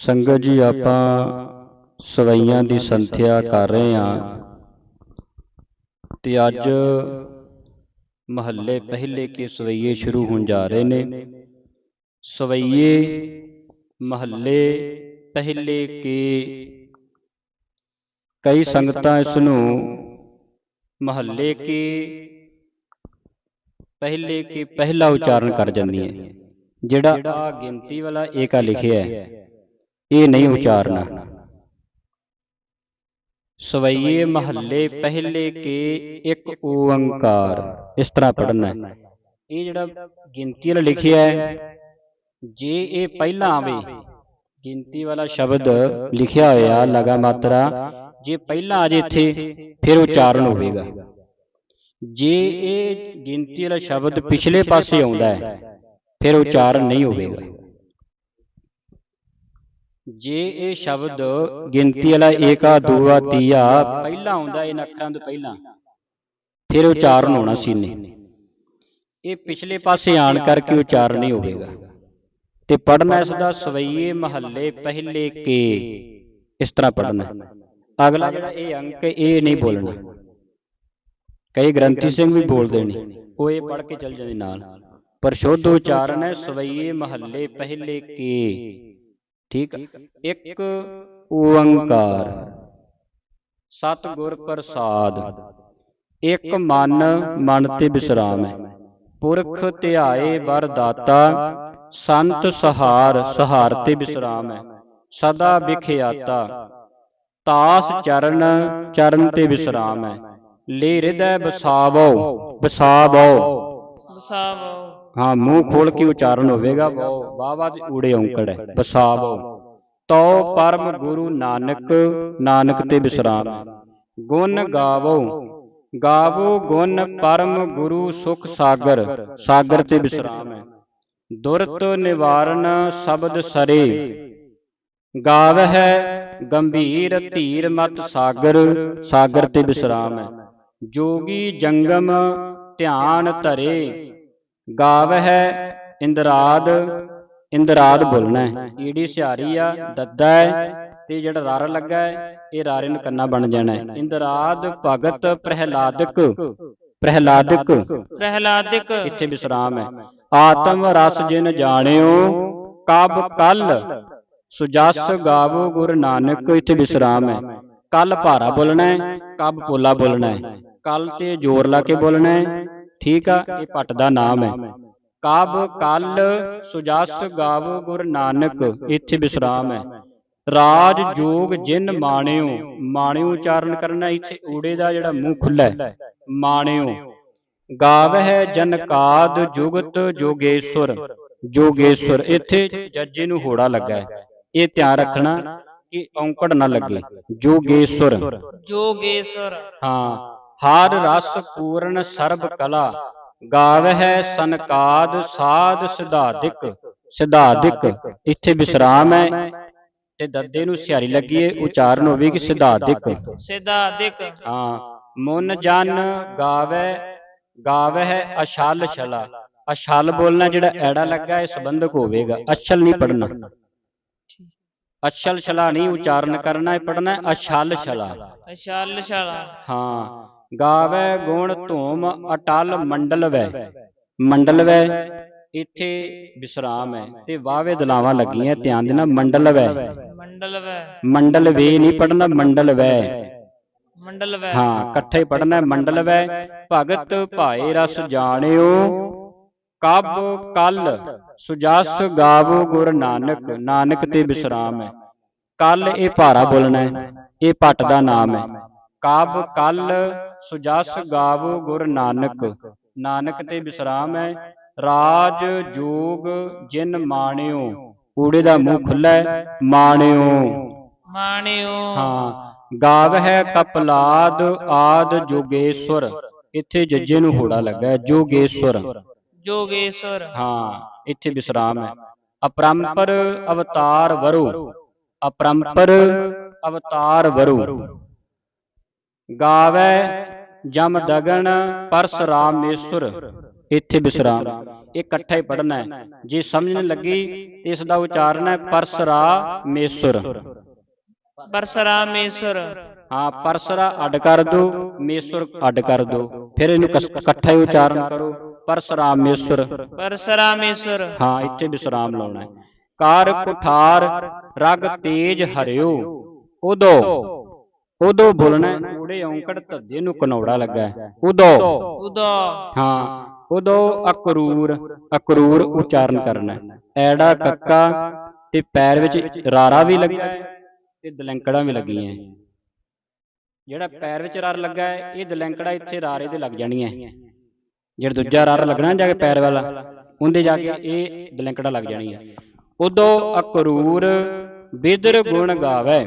ਸੰਗਤ ਜੀ, ਆਪਾਂ ਸਵਈਆਂ ਦੀ ਸੰਥਿਆ ਕਰ ਰਹੇ ਹਾਂ। ਤੇ ਅੱਜ ਮਹੱਲੇ ਪਹਿਲੇ ਕੇ ਸਵਈਏ ਸ਼ੁਰੂ ਹੋਣ ਜਾ ਰਹੇ ਨੇ। ਸਵਈਏ ਮਹੱਲੇ ਪਹਿਲੇ ਕੇ ਕਈ ਸੰਗਤਾਂ ਇਸ ਨੂੰ ਮਹੱਲੇ ਕੇ ਪਹਿਲੇ ਕੇ ਪਹਿਲਾ ਉਚਾਰਨ ਕਰ ਜਾਂਦੀਆਂ। ਜਿਹੜਾ ਆ ਗਿਣਤੀ ਵਾਲਾ ਏਕਾ ਲਿਖਿਆ ਹੈ। ਇਹ ਨਹੀਂ ਉਚਾਰਨਾ। ਸਵਈਏ ਮਹੱਲੇ ਪਹਿਲੇ ਕੇ ਇੱਕ ਓੰਕਾਰ। ਇਸ ਤਰ੍ਹਾਂ ਪੜਨਾ ਹੈ। ਇਹ ਜਿਹੜਾ ਗਿਣਤੀ ਵਾਲਾ ਲਿਖਿਆ ਹੈ ਜੇ ਇਹ ਪਹਿਲਾਂ ਆਵੇ ਗਿਣਤੀ ਵਾਲਾ ਸ਼ਬਦ ਲਿਖਿਆ ਹੋਇਆ ਲਗਾ ਮਾਤਰਾ ਜੇ ਪਹਿਲਾਂ ਆ ਜੇ ਇੱਥੇ ਫਿਰ ਉਚਾਰਨ ਹੋਵੇਗਾ। ਜੇ ਇਹ ਗਿਣਤੀ ਵਾਲਾ ਸ਼ਬਦ ਪਿਛਲੇ ਪਾਸੇ ਆਉਂਦਾ ਹੈ ਫਿਰ ਉਚਾਰਨ ਨਹੀਂ ਹੋਵੇਗਾ। ਜੇ ਇਹ ਸ਼ਬਦ ਗਿਣਤੀ ਵਾਲਾ ਏਕਾ ਦੂਆ ਤੀਆ ਪਹਿਲਾਂ ਆਉਂਦਾ ਇਹਨਾਂ ਅੱਖਰਾਂ ਤੋਂ ਪਹਿਲਾਂ। ਫਿਰ ਉਚਾਰਨ ਹੋਣਾ ਸੀ ਨੇ ਇਹ ਪਿਛਲੇ ਪਾਸੇ ਆਣ ਕਰਕੇ ਉਚਾਰਨ ਨਹੀਂ ਹੋਵੇਗਾ। ਤੇ ਪੜਨਾ ਇਸ ਦਾ ਸਵਈਏ ਮਹੱਲੇ ਪਹਿਲੇ ਕੇ। ਇਸ ਤਰ੍ਹਾਂ ਪੜਨਾ ਅਗਲਾ ਜਿਹੜਾ ਇਹ ਅੰਕ ਇਹ ਨਹੀਂ ਬੋਲਣਾ। ਕਈ ਗ੍ਰੰਥੀ ਸਿੰਘ ਵੀ ਬੋਲਦੇ ਨੇ। ਉਹ ਇਹ ਪੜ ਕੇ ਚੱਲ ਜਾਂਦੇ ਨਾਲ। ਪਰ ਸ਼ੁੱਧ ਉਚਾਰਨ ਹੈ ਸਵਈਏ ਮਹੱਲੇ ਪਹਿਲੇ ਕੇ। ਠੀਕ ਇੱਕ ਓੰਕਾਰ। ਸਤਿਗੁਰ ਪ੍ਰਸਾਦ। ਇੱਕ ਮਨ ਮਨ ਤੇ ਬਿਸਰਾਮ ਹੈ ਪੁਰਖ ਧਿਆਏ ਵਰ ਦਾਤਾ ਸੰਤ ਸਹਾਰ ਸਹਾਰ ਤੇ ਬਿਸਰਾਮ ਹੈ ਸਦਾ ਵਿਖਿਆਤਾ। ਤਾਸ ਚਰਨ ਚਰਨ ਤੇ ਬਿਸਰਾਮ ਹੈ ਲੈ ਹਿਰਦੈ ਬਸਾਵੋ ਬਸਾਵੋ। ਵਸਾਵੋ ਹਾਂ ਮੂੰਹ ਖੋਲ ਕੇ ਉਚਾਰਨ ਹੋਵੇਗਾ ਵੋ ਬਾਵਾ ਦੇ ਊੜੇ ਔਂਕੜ ਹੈ। ਬਸਾਵੋ ਤੋ ਪਰਮ ਗੁਰੂ ਨਾਨਕ ਨਾਨਕ ਤੇ ਬਿਸਰਾਮ। ਗੁਣ ਗਾਵੋ। ਗਾਵੋ। ਗੁਣ ਪਰਮ ਗੁਰੂ ਸੁਖ ਸਾਗਰ। ਸਾਗਰ। ਤੇ ਬਿਸਰਾਮ ਹੈ। ਦੁਰਤ ਨਿਵਾਰਨ ਸ਼ਬਦ ਸਰੇ। ਗਾਵਹਿ ਗੰਭੀਰ ਧੀਰ ਮਤ ਸਾਗਰ। ਸਾਗਰ। ਤੇ ਬਿਸਰਾਮ ਹੈ। ਜੋਗੀ ਜੰਗਮ ਧਿਆਨ ਧਰੇ। ਗਾਵਹਿ ਇੰਦਰਾਦ ਇੰਦਰਾਦ ਬੋਲਣਾ ਹੈ। ਈੜੀ ਸਿਹਾਰੀ ਆ ਦੱਦਾ ਹੈ ਤੇ ਜਿਹੜਾ ਰਰ ਲੱਗਾ ਹੈ ਇਹ ਰਾਰੇ ਨੂੰ ਕੰਨਾ ਬਣ ਜਾਣਾ ਹੈ। ਇੰਦਰਾਦ ਭਗਤ ਪ੍ਰਹਿਲਾਦਕ ਪ੍ਰਹਿਲਾਦਕ। ਪ੍ਰਹਿਲਾਦਿਕ। ਇੱਥੇ ਵਿਸਰਾਮ ਹੈ। ਆਤਮ ਰਸ ਜਿਨ ਜਾਣਿਓ ਕਬ ਕਲ ਸੁਜਸ ਗਾਵੋ ਗੁਰ ਨਾਨਕ। ਇੱਥੇ ਵਿਸਰਾਮ ਹੈ। ਕੱਲ ਭਾਰਾ ਬੋਲਣਾ ਹੈ ਕਬ ਪੋਲਾ ਬੋਲਣਾ ਹੈ। ਕੱਲ ਤੇ ਜ਼ੋਰ ਲਾ ਕੇ ਬੋਲਣਾ ਹੈ। ਠੀਕ ਆ ਇਹ ਭੱਟ ਦਾ ਨਾਮ ਹੈ। ਕਬ ਕਲ ਸੁਜਸ ਗਾਵੋ ਗੁਰ ਨਾਨਕ ਇੱਥੇ ਵਿਸਰਾਮ ਹੈ। ਰਾਜ ਜੋਗ ਜਿਨ ਮਾਣਿਓ ਮਾਣਿਓ ਉਚਾਰਨ ਕਰਨਾ ਇੱਥੇ ਊੜੇ ਦਾ ਜਿਹੜਾ ਮੂੰਹ ਖੁੱਲਾ ਹੈ। ਮਾਣਿਓ ਗਾਵਹਿ ਜਨਕਾਦ ਜੁਗਤ ਜੋਗੇਸ਼ਵਰ ਜੋਗੇਸ਼ਵਰ ਇੱਥੇ ਜੱਜੇ ਨੂੰ ਹੋੜਾ ਲੱਗਾ ਹੈ। ਇਹ ਧਿਆਨ ਰੱਖਣਾ ਕਿ ਔਂਕੜ ਨਾ ਲੱਗੇ। ਜੋਗੇਸ਼ਵਰ। ਜੋਗੇਸ਼ਵਰ। ਹਾਂ। ਹਰ ਰਸ ਪੂਰਨ ਸਰਬ ਕਲਾ ਗਾਵਹਿ ਸਨਕਾਦ ਸਾਧ ਸਿਧਾਦਿਕ ਸਿਧਾਦਿਕ ਇੱਥੇ ਵਿਸਰਾਮ ਹੈ। ਤੇ ਦੱਦੇ ਨੂੰ ਸਿਹਾਰੀ ਲੱਗੀਏ ਉਚਾਰਨ ਹੋਵੇ ਕਿ ਸਿਧਾਦਿਕ ਸਿਧਾਦਿਕ ਹਾਂ ਮਨ ਜਨ ਗਾਵੇ ਗਾਵਹਿ ਅਛਲ ਛਲਾ। ਅਛਲ ਬੋਲਣਾ ਜਿਹੜਾ ਐੜਾ ਲੱਗਾ ਇਹ ਸੰਬੰਧਕ ਹੋਵੇਗਾ। ਅਛਲ ਨਹੀਂ ਪੜਨਾ ਅਛਲ ਛਲਾ ਨਹੀਂ ਉਚਾਰਨ ਕਰਨਾ ਇਹ ਪੜਨਾ ਅਛਲ ਛਲਾ। ਅਸ਼ਾਲ ਸ਼ਾਲਾ ਹਾਂ ਗਾਵੇ ਗੁਣ ਧੂਮ ਅਟਲ ਮੰਡਲ ਵੈ ਮੰਡਲ ਵੈ ਇੱਥੇ ਵਿਸਰਾਮ ਹੈ ਤੇ ਵਾਵੇ ਦਲਾਵਾਂ ਲੱਗੀਆਂ ਧਿਆਨ ਦੇਣਾ ਮੰਡਲ ਵੈ ਮੰਡਲ ਵੈ ਮੰਡਲ ਵੇ ਨਹੀਂ ਪੜਨਾ ਮੰਡਲ ਵੈ ਮੰਡਲ ਵੈ ਹਾਂ ਇਕੱਠੇ ਪੜਨਾ ਮੰਡਲ ਵੈ ਭਗਤ ਭਾਏ ਰਸ ਜਾਣਿਓ। ਕਬ ਕਲ ਸੁਜਸ ਗਾਵੋ ਗੁਰ ਨਾਨਕ ਨਾਨਕ ਤੇ ਬਿਸਰਾਮ ਹੈ। ਕਲ ਇਹ ਭਾਰਾ ਬੋਲਣਾ ਹੈ ਇਹ ਭੱਟ ਦਾ ਨਾਮ ਹੈ। ਕਬ ਕਲ ਸੁਜਸ ਗਾਵੋ ਗੁਰ ਨਾਨਕ। ਨਾਨਕ। ਤੇ ਬਿਸਰਾਮ ਹੈ। ਰਾਜ ਜੋਗ ਜਿਨ ਮਾਣਿਓ। ਊੜੇ ਦਾ ਮੂੰਹ ਖੁੱਲਾ ਹੈ ਮਾਣਿਓ। ਮਾਣਿਓ। ਹਾਂ ਗਾਵਹਿ ਕਪਲਾਦ ਆਦ ਜੋਗੇਸ਼ਵਰ। ਇੱਥੇ ਜੱਜੇ ਨੂੰ ਹੋੜਾ ਲੱਗਾ ਹੈ ਜੋਗੇਸ਼ਵਰ। ਜੋਗੇਸ਼ਵਰ। ਹਾਂ ਇੱਥੇ ਵਿਸਰਾਮ ਹੈ। ਅਪਰੰਪਰ ਅਵਤਾਰ ਵਰੁ। ਅਪਰੰਪਰ ਅਵਤਾਰ ਵਰੁ। ਗਾਵੈ ਜਮ ਦਗਨ ਪਰਸਰਾਮੇਸ਼ਵਰ ਇੱਥੇ ਵਿਸਰਾਮ। ਇਹ ਇਕੱਠਾ ਹੀ ਪੜਨਾ ਹੈ। ਜੇ ਸਮਝਣ ਲੱਗੀ ਤੇ ਇਸ ਦਾ ਉਚਾਰਨ ਹੈ ਪਰਸਰਾ ਮੇਸੁਰ ਪਰਸਰਾਮੇਸ਼ਰ ਹਾਂ ਪਰਸਰਾ ਅੱਡ ਕਰ ਦੋ ਮੇਸੁਰ ਅੱਡ ਕਰ ਦੋ। ਫਿਰ ਇਹਨੂੰ ਇਕੱਠਾ ਹੀ ਉਚਾਰਨ ਕਰੋ। ਪਰਸਰਾਮ ਮੇਸੁਰ ਪਰਸਰਾਮੇਸ਼ਰ ਹਾਂ ਇੱਥੇ ਵਿਸਰਾਮ ਲਾਉਣਾ ਹੈ। ਕਾਰ ਕੁਠਾਰ ਰਗ ਤੇਜ ਹਰਿਓ। ਉਦੋਂ ਉਦੋਂ ਬੋਲਣਾ ਊੜੇ ਔਂਕੜ ਧੱਦੇ ਨੂੰ ਕਨੌੜਾ ਲੱਗਾ। ਉਦੋਂ ਉਦੋ ਹਾਂ ਉਦੋਂ ਅਕਰੂਰ ਅਕਰੂਰ ਉਚਾਰਨ ਕਰਨਾ। ਐੜਾ ਕੱਕਾ ਤੇ ਪੈਰ ਵਿੱਚ ਰਾਰਾ ਵੀ ਲੱਗਾ ਤੇ ਦਲੈਂਕੜਾਂ ਵੀ ਲੱਗੀਆਂ। ਜਿਹੜਾ ਪੈਰ ਵਿੱਚ ਰਾਰ ਲੱਗਾ ਹੈ ਇਹ ਦਲੈਂਕੜਾ ਇੱਥੇ ਰਾਰੇ ਦੇ ਲੱਗ ਜਾਣੀਆਂ। ਜਿਹੜਾ ਦੂਜਾ ਰਾਰ ਲੱਗਣਾ ਜਾ ਕੇ ਪੈਰ ਵਾਲਾ ਉਹਦੇ ਜਾ ਕੇ ਇਹ ਦਲੈਂਕੜਾ ਲੱਗ ਜਾਣੀ ਹੈ ਉਦੋਂ ਅਕਰੂਰ ਬਿਦਰ ਗੁਣ ਗਾਵੇ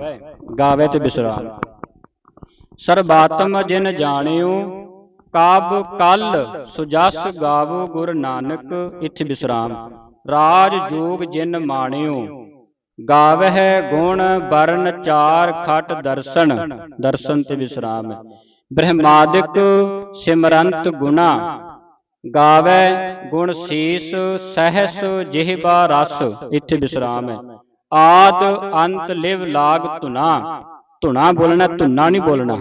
ਗਾਵੇ ਤੇ ਬਿਸਰਾਮ ਸਰਬਾਤਮ ਜਿਨ ਜਾਣਿਓ ਕਾਬ ਕਲ ਸੁਜਸ ਗਾਵੋ ਗੁਰ ਨਾਨਕ, ਇਥੇ ਵਿਸਰਾਮ ਰਾਜ ਜੋਗ ਜਿਨ ਮਾਣਿਓ, ਗਾਵਹਿ ਗੁਣ ਬਰਨ ਚਾਰ ਖਟ ਦਰਸ਼ਨ ਦਰਸ਼ਨ ਤੇ ਵਿਸਰਾਮ ਹੈ ਬ੍ਰਹਮਾਦਿਕ ਸਿਮਰੰਤ ਗੁਣਾ ਗਾਵੈ ਗੁਣ ਸੀਸ ਸਹਸ ਜਿਹਬਾ ਰਸ, ਇੱਥੇ ਵਿਸਰਾਮ ਹੈ ਆਦ ਅੰਤ ਲਿਵ ਲਾਗ ਧੁਨਾ ਧੁਨਾ ਬੋਲਣਾ ਧੁਨਾ ਨਹੀਂ ਬੋਲਣਾ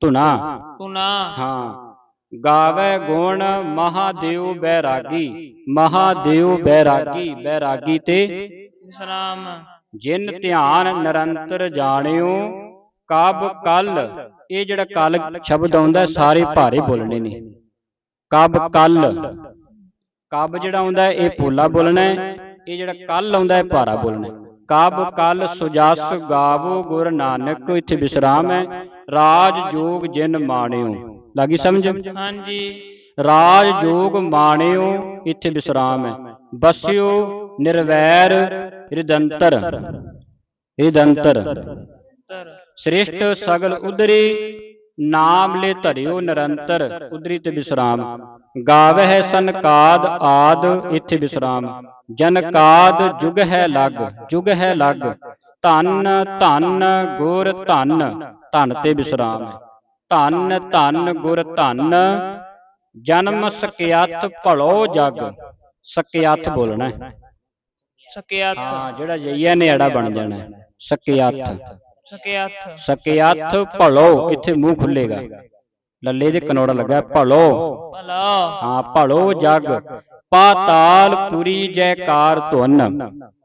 ਧੁਨਾ। ਤੁਨਾ ਹਾਂ। ਗਾਵੇ ਗੁਣ ਮਹਾਦੇਵ ਬੈਰਾਗੀ ਮਹਾਦੇਵ ਬੈਰਾਗੀ ਬੈਰਾਗੀ ਤੇ ਵਿਸਰਾਮ ਜਿਨ ਧਿਆਨ ਨਿਰੰਤਰ ਜਾਣਿਓ ਕਬ ਕਲ ਇਹ ਜਿਹੜਾ ਕਲ ਸ਼ਬਦ ਆਉਂਦਾ ਸਾਰੇ ਭਾਰੇ ਬੋਲਣੇ ਨੇ। ਕਬ ਕਲ ਕਬ ਜਿਹੜਾ ਆਉਂਦਾ ਇਹ ਪੋਲਾ ਬੋਲਣਾ ਹੈ ਇਹ ਜਿਹੜਾ ਕੱਲ ਆਉਂਦਾ ਹੈ ਭਾਰਾ ਬੋਲਣਾ ਹੈ। ਕਬ ਕਲ ਸੁਜਸ ਗਾਵੋ ਗੁਰ ਨਾਨਕ ਇੱਥੇ ਵਿਸਰਾਮ ਹੈ। ਰਾਜ ਜੋਗ ਜਿਨ ਮਾਣਿਓ। ਲੱਗੀ ਸਮਝ? ਹਾਂਜੀ। ਰਾਜ ਜੋਗ ਮਾਣਿਓ ਇੱਥੇ ਵਿਸਰਾਮ ਹੈ। ਬਸਿਓ ਨਿਰਵੈਰ ਰਿਦੰਤਰ ਰਿਦੰਤਰ ਤਰ ਸ੍ਰਿਸ਼ਟ ਸਗਲ ਉਦਰੀ ਨਾਮ ਲੈ ਧਰਿਓ ਨਿਰੰਤਰ। ਉਦਰੀ ਤੇ ਵਿਸਰਾਮ। ਗਾਵਹਿ ਸੰਕਾਦ ਆਦ ਇੱਥੇ ਵਿਸਰਾਮ। ਜਨਕਾਦ ਜੁਗ ਹੈ ਲਗ ਜੁਗ ਹੈ ਲਗ। ਧੰਨ ਧੰਨ ਗੁਰ ਧੰਨ ਧੰਨ ਤੇ ਵਿਸਰਾਮ। ਹੈ ਧੰਨ ਧੰਨ ਗੁਰ ਧੰਨ ਜਨਮ ਸਕਿਆਤ ਭਲੋ ਜਗ। ਸਕਿਆਤ ਬੋਲਣਾ। ਹੈ ਸਕਿਆਥ ਹਾਂ ਜਿਹੜਾ ਜਈਆ ਨੇ ਅੜਾ ਬਣ ਜਾਣਾ। ਹੈ ਸਕਿਆਤ ਸਕਿਆਥ ਸਕਿਆਥ ਭਲੋ ਇੱਥੇ ਮੂੰਹ ਖੁੱਲੇਗਾ ਲੱਲੇ ਦੇ ਕਨੋੜਾ ਲੱਗਾ ਭਲੋ। ਭਲਾ। ਹਾਂ ਭਲੋ ਜਗ। ਪਾਤਾਲ ਪੁਰੀ ਜੈਕਾਰ ਧੁਨ।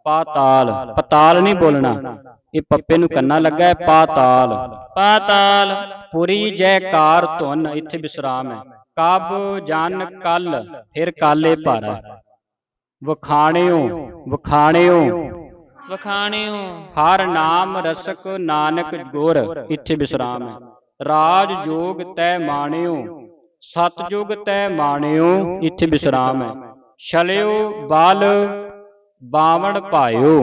ਪਾਤਾਲ ਪਤਾਲ। ਨਹੀਂ ਬੋਲਣਾ। ਇਹ ਪੱਪੇ ਨੂੰ ਕੰਨਾ ਲੱਗਾ ਹੈ ਪਾਤਾਲ। ਪਾਤਾਲ। ਪੁਰੀ ਜੈਕਾਰ ਧੁਨ ਇੱਥੇ ਵਿਸਰਾਮ ਹੈ। ਕਬ ਜਨ ਕਲ ਫਿਰ ਕਾਲੇ ਭਾਰਾ। ਵਖਾਣਿਓ। ਵਖਾਣਿਓ। ਵਖਾਣਿਓ। ਹਰ ਨਾਮ ਰਸਕ ਨਾਨਕ ਗੁਰ ਇੱਥੇ ਵਿਸਰਾਮ ਹੈ। ਰਾਜ ਜੋਗ ਤੈ ਮਾਣਿਓ ਸਤਜੁਗ ਤੈ ਮਾਣਿਓ ਇੱਥੇ ਵਿਸਰਾਮ ਹੈ। ਛਲਿਓ ਬਲ ਬਾਵਣ ਭਾਇਓ।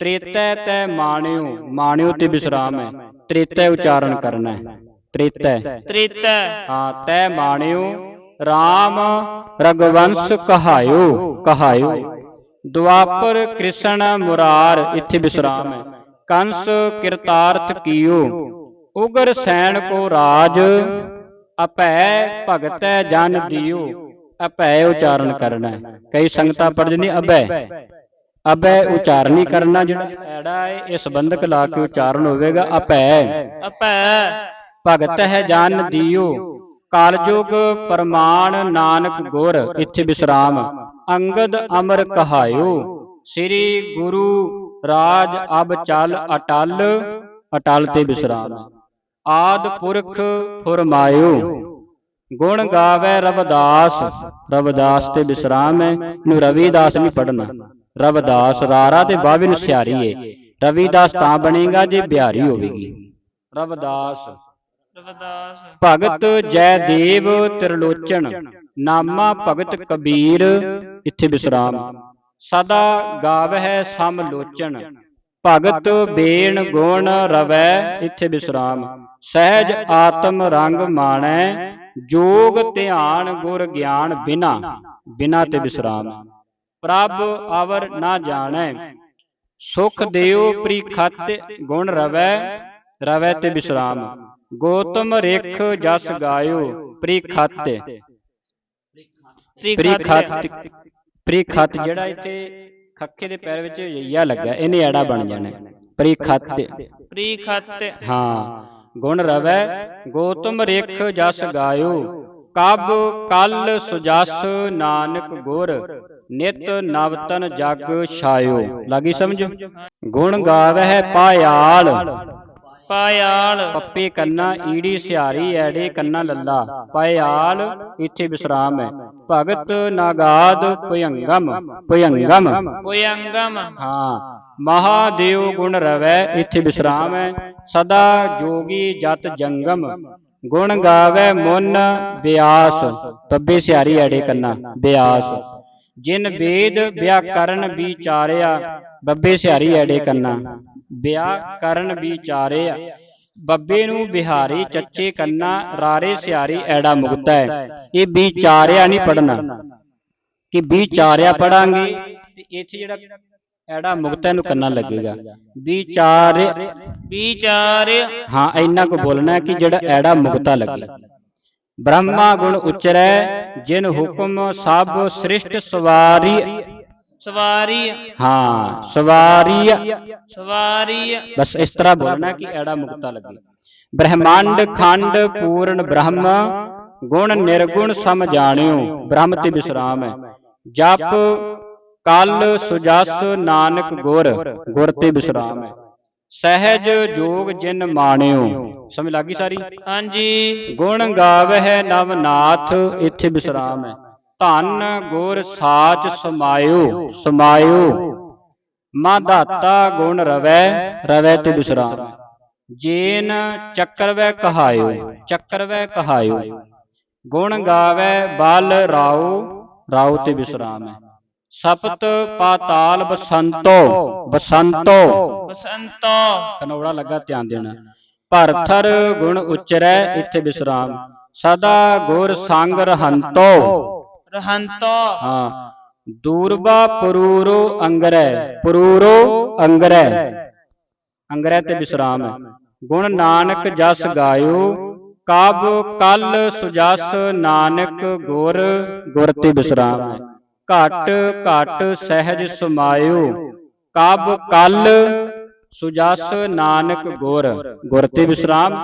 ਤ੍ਰੇਤੈ ਤੈ ਮਾਣਿਓ ਮਾਣਿਓ ਤੇ ਵਿਸਰਾਮ ਹੈ। ਤ੍ਰੇਤੈ ਉਚਾਰਨ ਕਰਨਾ ਹੈ। ਤ੍ਰੇਤੈ। ਤ੍ਰੇਤੈ। ਹਾਂ ਤੈ ਮਾਣਿਓ RAM ਰਗਵੰਸ਼ ਕਹਾਇਓ ਕਹਾਇਓ। ਦੁਆਪਰ ਕ੍ਰਿਸ਼ਨ ਮੁਰਾਰ ਇੱਥੇ ਵਿਸਰਾਮ ਹੈ। ਕੰਸ ਕਿਰਤਾਰਥ ਕੀਓ। ਉਗਰ ਸੈਣ ਕੋ ਰਾਜ ਅਪੈ ਭਗਤੈ ਜਨ ਦਿਓ। ਅਪੈ ਉਚਾਰਨ ਕਰਨਾ ਕਈ ਸੰਗਤਾਂ ਪੜ ਜਾਂਦੀ ਅਬੈ। ਅਬੈ ਉਚਾਰਨ ਹੀ ਕਰਨਾ ਜਿਹੜਾ ਐੜਾ ਹੈ ਇਹ ਸੰਬੰਧਕ ਲਾ ਕੇ ਉਚਾਰਨ ਹੋਵੇਗਾ ਅਪੈ ਅਪੈ ਭਗਤ ਹੈ ਜਨ ਦਿਓ ਕਾਲਜੁਗ ਪ੍ਰਮਾਣ ਨਾਨਕ ਗੁਰ ਇੱਥੇ ਵਿਸਰਾਮ। ਅੰਗਦ ਅਮਰ ਕਹਾਇਓ। ਸ੍ਰੀ ਗੁਰੂ ਰਾਜ ਅਬ ਚਲ ਅਟਲ ਅਟਲ ਤੇ ਵਿਸਰਾਮ। ਆਦ ਪੁਰਖ ਫੁਰਮਾਇਓ। ਗੁਣ ਗਾਵੇ ਰਵਦਾਸ ਰਵਦਾਸ ਤੇ ਵਿਸਰਾਮ ਹੈ ਨੂੰ ਰਵਿਦਾਸ ਨਹੀਂ ਪੜਨਾ ਰਵਦਾਸ ਰਾਰਾ ਤੇ ਬਾਵੇ ਨੂੰ ਸਿਆਰੀ ਹੈ ਰਵੀਦਾਸ ਤਾਂ ਬਣੇਗਾ ਜੇ ਬਿਹਾਰੀ ਹੋਵੇਗੀ। ਰਵਦਾਸ। ਰਵਿਦਾਸ ਭਗਤ ਜੈ ਦੇਵ ਤ੍ਰਿਲੋਚਨ, ਨਾਮਾ ਭਗਤ ਕਬੀਰ, ਇੱਥੇ ਵਿਸਰਾਮ ਸਦਾ ਗਾਵਹਿ ਸਮਲੋਚਨ ਭਗਤ ਬੇਣ ਗੁਣ ਰਵੈ, ਇੱਥੇ ਵਿਸਰਾਮ ਸਹਿਜ ਆਤਮ ਰੰਗ ਮਾਣੈ ਜੋਗ ਧਿਆਨ ਗੁਰ ਗਿਆਨ ਬਿਨਾ ਬਿਨਾ ਤੇ ਵਿਸਰਾਮ। ਪ੍ਰਭ ਅਵਰ ਨਾ ਜਾਣੈ। ਸੁਖ ਦਿਓ ਪ੍ਰੀਖਤ ਗੁਣ ਰਵੈ ਰਵੈ ਤੇ ਵਿਸਰਾਮ। ਗੋਤਮ ਰੇਖ ਜਸ ਗਾਇਓ ਪ੍ਰੀਖਤ ਪ੍ਰੀਖਤ ਪ੍ਰੀਖਤ ਜਿਹੜਾ ਇੱਥੇ ਖੱਖੇ ਦੇ ਪੈਰ ਵਿੱਚ ਯਈਆ ਲੱਗਾ ਇਹਨੇ ਐੜਾ ਬਣ ਜਾਣਾ। ਪ੍ਰੀਖਤ ਹਾਂ। ਗੁਣ ਰਵੈ, ਗੋਤਮ ਰੇਖ ਜਸ ਗਾਇਓ। ਕਬ ਕਲ ਸੁਜਸ ਨਾਨਕ ਗੁਰ, ਨਿਤ ਨਵਤਨ ਜਗ ਛਾਇਓ। ਲੱਗੀ ਸਮਝ? ਗੁਣ ਗਾਵਹਿ ਪਾਇਆਲ। ਪਾਇਆਲ। ਪੱਪੇ ਕੰਨਾ ਈੜੀ ਸਿਹਾਰੀ ਐੜੇ ਕੰਨਾ ਲੱਲਾ। ਪਾਇਆਲ ਇੱਥੇ ਵਿਸਰਾਮ ਹੈ। ਭਗਤ ਨਾਗਾਦ ਭਯੰਗਮ ਭਯੰਗਮ। ਪੁਯੰਗਮ ਹਾਂ ਮਹਾਦੇਵ ਗੁਣ ਰਵੈ ਇੱਥੇ ਵਿਸਰਾਮ ਹੈ। ਸਦਾ ਜੋਗੀ ਜਤ ਜੰਗਮ ਗੁਣ ਗਾਵੇ ਮੁਨ ਬਿਆਸ। ਬੱਬੇ ਸਿਹਾਰੀ ਐੜੇ ਕੰਨਾ ਬਿਆਸ। ਜਿਨ ਵੇਦ ਵਿਆਕਰਨ ਵਿਚਾਰਿਆ ਬੱਬੇ ਸਿਹਾਰੀ ਐੜੇ ਕੰਨਾ। ਵਿਆਕਰਨ ਵਿਚਾਰਿਆ ਬੱਬੇ ਨੂੰ ਬਿਹਾਰੀ ਚੱਚੇ ਕੰਨਾ ਰਾਰੇ ਸਿਹਾਰੀ ਐੜਾ ਮੁਕਤਾ ਹੈ। ਇਹ ਵਿਚਾਰਿਆ ਨਹੀਂ ਪੜਨਾ ਕਿ ਵਿਚਾਰਿਆ ਪੜਾਂਗੇ ਤੇ ਇੱਥੇ ਜਿਹੜਾ ਐੜਾ ਮੁਕਤਾ ਨੂੰ ਕੰਨਾ ਲੱਗੇਗਾ। ਵਿਚਾਰ ਵਿਚਾਰ ਹਾਂ ਇੰਨਾ ਕੁ ਬੋਲਣਾ ਕਿ ਜਿਹੜਾ ਐੜਾ ਮੁਕਤਾ ਲੱਗੇ। ਬ੍ਰਹਮਾ ਗੁਣ ਉਚਰੈ ਜਿਨ ਹੁਕਮ ਸਭ ਸ੍ਰਿਸ਼ਟ ਸਵਾਰੀ। ਸਵਾਰੀ। ਹਾਂ ਸਵਾਰੀ। ਸਵਾਰੀ। ਬਸ ਇਸ ਤਰ੍ਹਾਂ ਬੋਲਣਾ ਕਿ ਐੜਾ ਮੁਕਤਾ ਲੱਗੇ। ਬ੍ਰਹਮੰਡ ਖੰਡ ਪੂਰਨ ਬ੍ਰਹਮ ਗੁਣ ਨਿਰਗੁਣ ਸਮ ਜਾਣਿਓ ਬ੍ਰਹਮ ਤੇ ਵਿਸਰਾਮ ਹੈ। ਜਪ ਕਲ ਸੁਜਸ ਨਾਨਕ ਗੁਰ ਗੁਰ ਤੇ ਵਿਸਰਾਮ ਹੈ। ਸਹਿਜ ਜੋਗ ਜਿਨ ਮਾਣਿਓ। ਸਮਝ ਲੱਗੀ ਸਾਰੀ? ਹਾਂਜੀ। ਗੁਣ ਗਾਵਹਿ ਨਵਨਾਥ ਇੱਥੇ ਵਿਸਰਾਮ ਹੈ। ਧੰਨ ਗੁਰ ਸਾਚ ਸਮਾਇਓ ਸਮਾਇਓ। ਮਾ ਦਾਤਾ ਗੁਣ ਰਵੈ ਰਵੈ ਤੇ ਵਿਸਰਾਮ। ਜੇਨ ਚੱਕਰਵੈ ਕਹਾਇਓ ਚੱਕਰਵੈ ਕਹਾਇਓ। ਗੁਣ ਗਾਵੈ ਬਲ ਰਾਉ ਰਾਉ ਤੇ ਵਿਸਰਾਮ ਹੈ ਸਪਤ ਪਾਤਾਲ ਬਸੰਤੋ ਬਸੰਤੋ। ਬਸੰਤੋ। ਕਨੋੜਾ ਲੱਗਾ ਧਿਆਨ ਦੇਣਾ। ਭਰਥਰ ਗੁਣ ਉਚਰੈ ਇੱਥੇ ਵਿਸਰਾਮ ਸਦਾ ਗੁਰ ਸੰਗ ਰਹੰਤੋ। ਰਹੰਤੋ। ਹਾਂ। ਦੂਰਬਾ ਪਰੂਰੋ ਅੰਗਰੈ। ਪਰੂਰੋ ਅੰਗਰੈ। ਅੰਗਰੈ ਤੇ ਵਿਸਰਾਮ ਹੈ। ਗੁਣ ਨਾਨਕ ਜਸ ਗਾਇਓ। ਕਬ ਕਲ ਸੁਜਸ ਨਾਨਕ ਗੁਰ। ਗੁਰ ਤੇ ਵਿਸਰਾਮ ਹੈ। ਘਟ ਘਟ ਸਹਿਜ ਸਮਾਇਓ। ਕਬ ਕਲ ਸੁਜਸ ਨਾਨਕ ਗੁਰ ਗੁਰ ਤੇ ਵਿਸਰਾਮ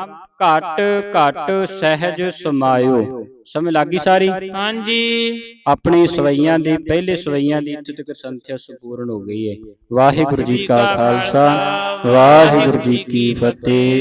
ਘਟ ਘਟ ਸਹਿਜ ਸਮਾਇਓ। ਸਮਝ ਲੱਗੀ ਸਾਰੀ? ਹਾਂਜੀ। ਆਪਣੀ ਸਵਈਆਂ ਦੀ ਪਹਿਲੇ ਸਵਈਆਂ ਦੀ ਇੱਥੇ ਤੱਕ ਸੰਥਿਆ ਸੰਪੂਰਨ ਹੋ ਗਈ ਹੈ। ਵਾਹਿਗੁਰੂ ਜੀ ਕਾ ਖਾਲਸਾ ਵਾਹਿਗੁਰੂ ਜੀ ਕੀ ਫਤਿਹ।